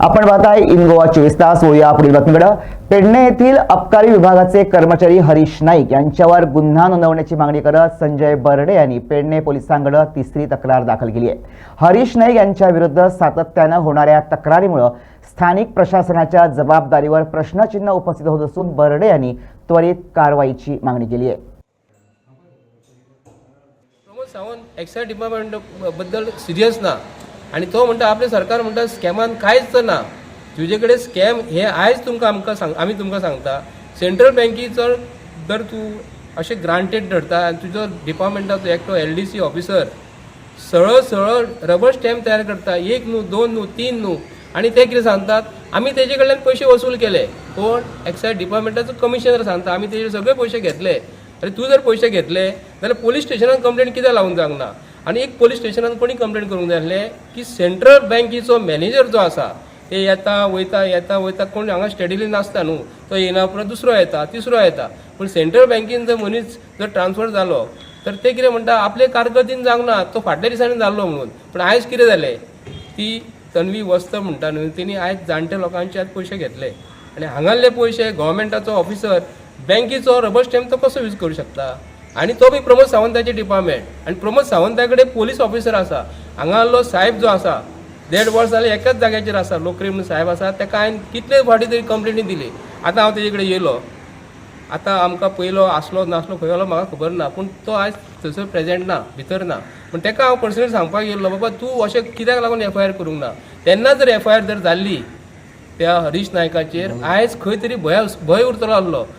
आपण पाहताय इन गोवा चोवीस तास वळूया पुढील बातमीकडे. पेडणे येथील अबकारी विभागाचे कर्मचारी हरीश नाईक यांच्यावर गुन्हा नोंदवण्याची मागणी करत संजय बर्डे यांनी पेडणे पोलिसांकडे तिसरी तक्रार दाखल केली आहे. हरीश नाईक यांच्या विरुद्ध सातत्यानं होणाऱ्या तक्रारीमुळे स्थानिक प्रशासनाच्या जबाबदारीवर प्रश्नचिन्ह उपस्थित होत असून बर्डे यांनी त्वरित कारवाईची मागणी केली आहे. सावंत एक्सायज डिपार्टमेंटबद्दल सिरियस ना आणि तो म्हणटा आपले सरकार म्हणटा स्कॅमान कांयच तर ना. तुजे कडेन स्कॅम हे आयज तुमकां आमकां सांग आमी तुमकां सांगता. सेंट्रल बँकीचो जर तूं अशें ग्रांटेड धरता आनी तुजो डिपार्टमेंटाचो एकटो एल डी सी ऑफिसर सरळ सरळ रबर स्टॅम्प तयार करता एक न्हू दोन न्हू तीन न्हू आणि ते कितें सांगतात? आमी तेजे कडल्यान पयशे वसूल केले. कोण? एक्सायज डिपार्टमेंटाचो कमिशनर सांगता आमी तेजे सगळे पयशे घेतले. अरे तूं जर पयशे घेतले जाल्यार पोलीस स्टेशनान कंप्लेंट कित्याक लावूंक जावंक ना आनी एक पोलीस स्टेशनान कोणी कंप्लेंट करूंक जाय आसलें की सेंट्रल बँकेचो मॅनेजर जो आसा ते येता वयता येता वयता कोण हांगा स्टडीली नासता न्हू तो येना उपरांत दुसरो येता तिसरो येता. पूण सेंट्रल बँकेन जर मनीस जर ट्रान्सफर जालो तर ते कितें म्हणटा आपले कारकर्दीन जावंक ना तो फाटल्या दिसांनी जाल्लो म्हणून. पूण आयज कितें जालें? ती तन्वी वस्त म्हणटा न्हू तेणी आयज जाणटे लोकांचे आयज पयशे घेतले. आनी हांगाले पयशे गव्हर्मेंटाचो ऑफिसर बँकेचो रबर स्टॅम्प तो कसो यूज करूं शकता? आनी तो बी प्रमोद सावंताचे डिपार्टमेंट आनी प्रमोद सावंता कडेन पोलीस ऑफिसर आसा हांगालो साहेब जो आसा देड वर्स जालें एकाच जाग्याचेर आसा लोकरी म्हणून साहेब आसा ताका हांवें कितले फावटी तरी कंप्लेनी दिली. आतां हांव तेजे कडेन येयलो. आतां आमकां पयलो आसलो नासलो खंय आसलो म्हाका खबर ना. पूण तो आयज थंयसर प्रेजेंट ना भितर ना. पूण ताका हांव पर्सनली सांगपाक गेल्लो बाबा तूं अशें कित्याक लागून एफ आय आर करूंक ना? तेन्ना जर एफ आय आर जर जाल्ली त्या हरीश नायकाचेर आयज खंय तरी भंय भंय उरतलो आसलो